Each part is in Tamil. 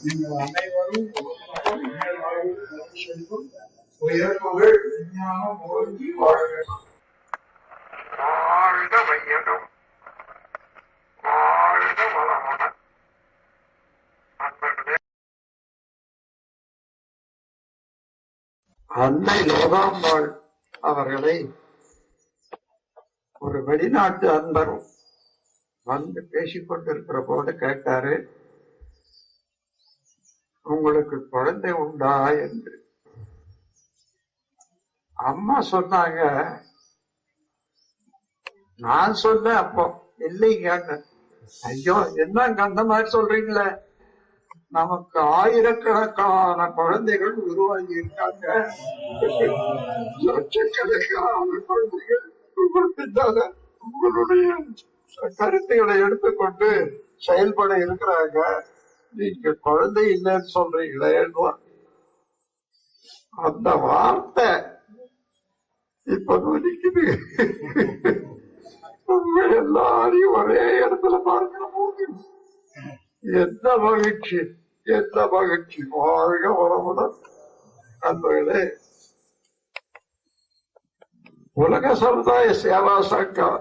நீங்கள் அனைவரும் விஞ்ஞானம் ஓங்கி வாழ வேண்டும் வையகம் வளமுடன் அன்னை லோகாம்பாள் அவர்களை ஒரு வெளிநாட்டு அன்பர் வந்து பேசிக் கொண்டிருக்கிற போது கேட்டாரு உங்களுக்கு குழந்தை உண்டா என்று. அம்மா சொன்னாங்க நான் சொன்னேன் அப்போ இல்லைங்க ஐயோ என்னங்க அந்த மாதிரி சொல்றீங்களே? நமக்கு ஆயிரக்கணக்கான குழந்தைகள் உருவாகி இருக்காங்க. லட்சக்கணக்கான குழந்தைகள் பின்னால உங்களுடைய கருத்துக்களை எடுத்துக்கொண்டு செயல்பட இருக்கிறாங்க. நீங்க குழந்தை இல்லைன்னு சொல்றீங்களேன்னு அந்த வார்த்தை இப்ப நொடிக்குது உங்க எல்லாரையும் ஒரே இடத்துல பார்க்கிற போது எந்த மகிழ்ச்சி எந்த மகிழ்ச்சி. வாழ்க வளமுடன் அன்பர்களே. உலக சமுதாய சேவா சங்கம்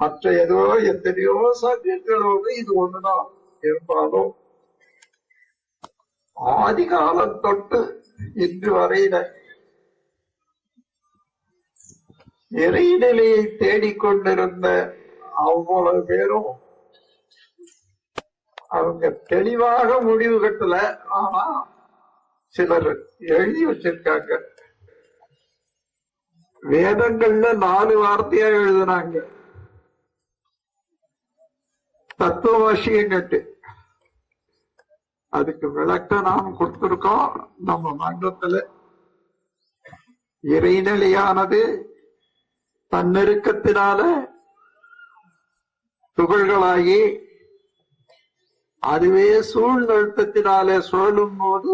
மற்ற ஏதோ எத்தனையோ சங்கங்களோடு இது ஒண்ணுதான். இருந்தாலும் ஆதி காலம் தொட்டு இன்று வரையில இறைநிலையை தேடிக்கொண்டிருந்த அவ்வளவு பேரும் அவங்க தெளிவாக முடிவு கட்டல. ஆனா சிலர் எழுதி வச்சிருக்காங்க. வேதங்கள்ல நாலு வார்த்தையா எழுதுனாங்க தத்துவவசியங்கட்டு. அதுக்கு விளக்கம் நாம் கொடுத்திருக்கோம் நம்ம மன்றத்துல. இறைநிலையானது தன்னெருக்கத்தினால துகள்களாகி அதுவே சூழ்நிறுத்தத்தினாலே சுழலும் போது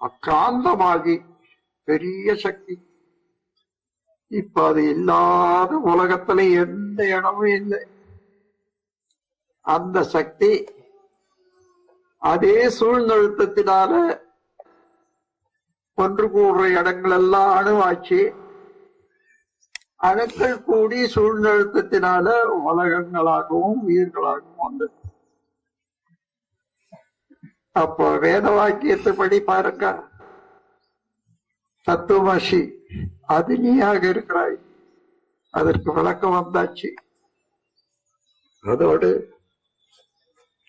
அக்காந்தமாகி பெரிய சக்தி. இப்ப அது இல்லாத உலகத்துல எந்த இடமும் இல்லை. அந்த சக்தி அதே சூழ்நிறுத்தத்தினால ஒன்று கூடுற இடங்கள் எல்லாம் அணுவாச்சு. அணுக்கள் கூடி சூழ்நிறுத்தத்தினால உலகங்களாகவும் உயிர்களாகவும் வந்தது. அப்போ வேத வாக்கியத்தைப்படி பாருங்க. தத்துவமசி அது நீயாக இருக்கிறாய். அதற்கு விளக்கம் வந்தாச்சு. அதோடு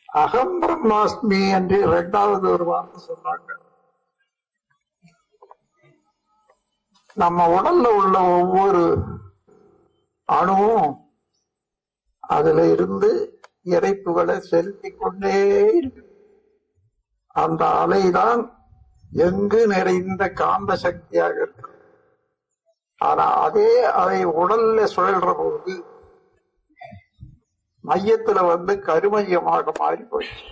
அகம் பிரம்மாஸ்மி என்று இரண்டாவது ஒரு வார்த்தை சொன்னாங்க. நம்ம உடல்ல உள்ள ஒவ்வொரு அணுவும் அதுல இருந்து இறைப்புகளை செலுத்திக் கொண்டே இருக்கு. அந்த அலைதான் எங்கு நிறைந்த காந்த சக்தியாக இருக்கு. ஆனா அதே அதை உடல்ல சுழல்ற போது மையத்துல வந்து கருமையமாக மாறி போயிடுச்சு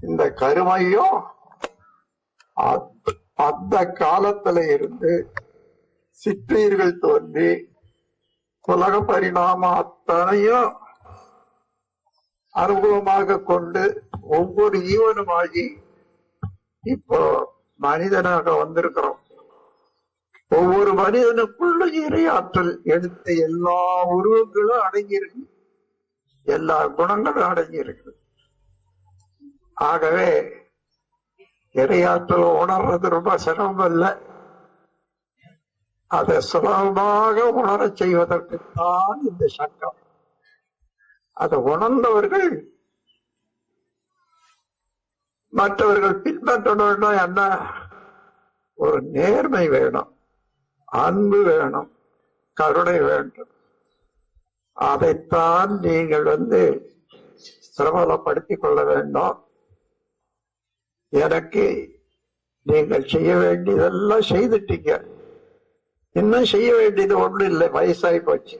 இந்த கருமையம் அத்- அந்த காலத்துல இருந்து சிற்றீர்கள் தோன்றி உலக பரிணாம அத்தனையும் அனுபவமாக கொண்டு ஒவ்வொரு ஈவனுமாகி இப்போ மனிதனாக வந்திருக்கிறோம். ஒவ்வொரு மனிதனுக்குள்ள இறையாற்றல் எடுத்த எல்லா உருவங்களும் அடங்கியிருக்கு. எல்லா குணங்களும் அடங்கியிருக்கு. ஆகவே இறையாற்றல் உணர்றது ரொம்ப சிரமம் இல்லை அதை சுலபமாக உணர செய்வதற்குத்தான் இந்த சங்கம். அதை உணர்ந்தவர்கள் மற்றவர்கள் பின்பற்றணும்னா என்ன? ஒரு நேர்மை வேணும். அன்பு வேணும் கருணை வேண்டும். அதைத்தான் நீங்கள் வந்து சிரமலப்படுத்திக் கொள்ள வேண்டும். எனக்கு நீங்கள் செய்ய வேண்டியதெல்லாம் செய்துட்டீங்க. இன்னும் செய்ய வேண்டியது ஒண்ணும் இல்லை வயசாகி போச்சு.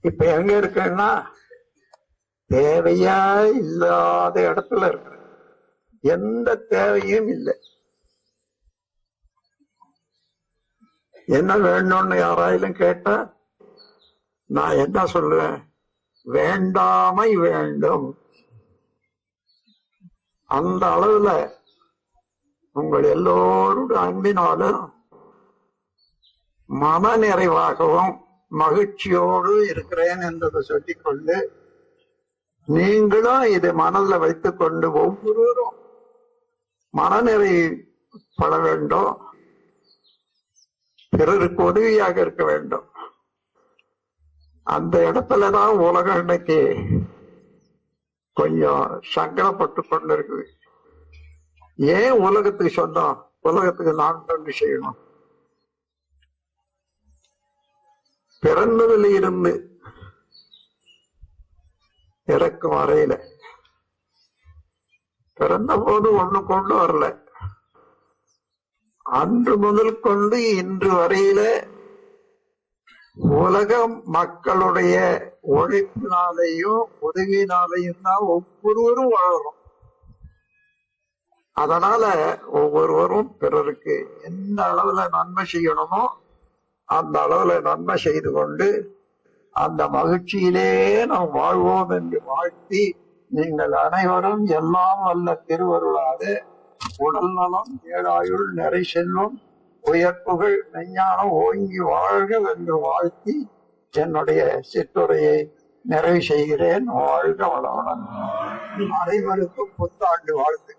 இப்ப எங்க இருக்கேன்னா தேவையா இல்லாத இடத்துல இருக்கிறேன் எந்த தேவையும் இல்லை. என்ன வேணும்னு யாராயிலும் கேட்ட நான் என்ன சொல்லுவேன்? வேண்டாமை வேண்டும். அந்த அளவுல உங்கள் எல்லோருடைய அன்பினாலும் மன நிறைவாகவும் மகிழ்ச்சியோடு இருக்கிறேன் என்றதை சொல்லிக்கொண்டு நீங்களும் இதை மனதில் வைத்துக் கொண்டு ஒவ்வொருவரும் மனநிறை பட வேண்டும். பிறருக்கு உதவியாக இருக்க வேண்டும். அந்த இடத்துலதான் உலகம் இன்னைக்கு கொஞ்சம் சங்கடப்பட்டு கொண்டு இருக்குது ஏன் உலகத்துக்கு சொந்தம்? உலகத்துக்கு நான் தொண்டு செய்யணும்? பிறந்ததுல இருந்து இறக்கும் வரையில பிறந்த போது ஒண்ணு கொண்டு வரல. அன்று முதல் கொண்டு இன்று வரையில உலக மக்களுடைய உழைப்பினாலேயும் உதவியினாலேயும் தான் ஒவ்வொருவரும் வாழறோம் அதனால ஒவ்வொருவரும் பிறருக்கு எந்த அளவுல நன்மை செய்யணுமோ அந்த அளவுல நன்மை செய்து கொண்டு அந்த மகிழ்ச்சியிலே நாம் வாழ்வோம் என்று வாழ்த்தி நீங்கள் அனைவரும் எல்லாம் வல்ல திருவருளாது உடல் நலம் ஏழாயுள் நிறை செல்லும் உயர்ப்புகள் மெஞ்ஞானம் ஓங்கி வாழ்க என்று வாழ்த்தி என்னுடைய சிற்றுரையை நிறைவு செய்கிறேன். வாழ்க வளமுடன். அனைவருக்கும் புத்தாண்டு வாழ்த்து.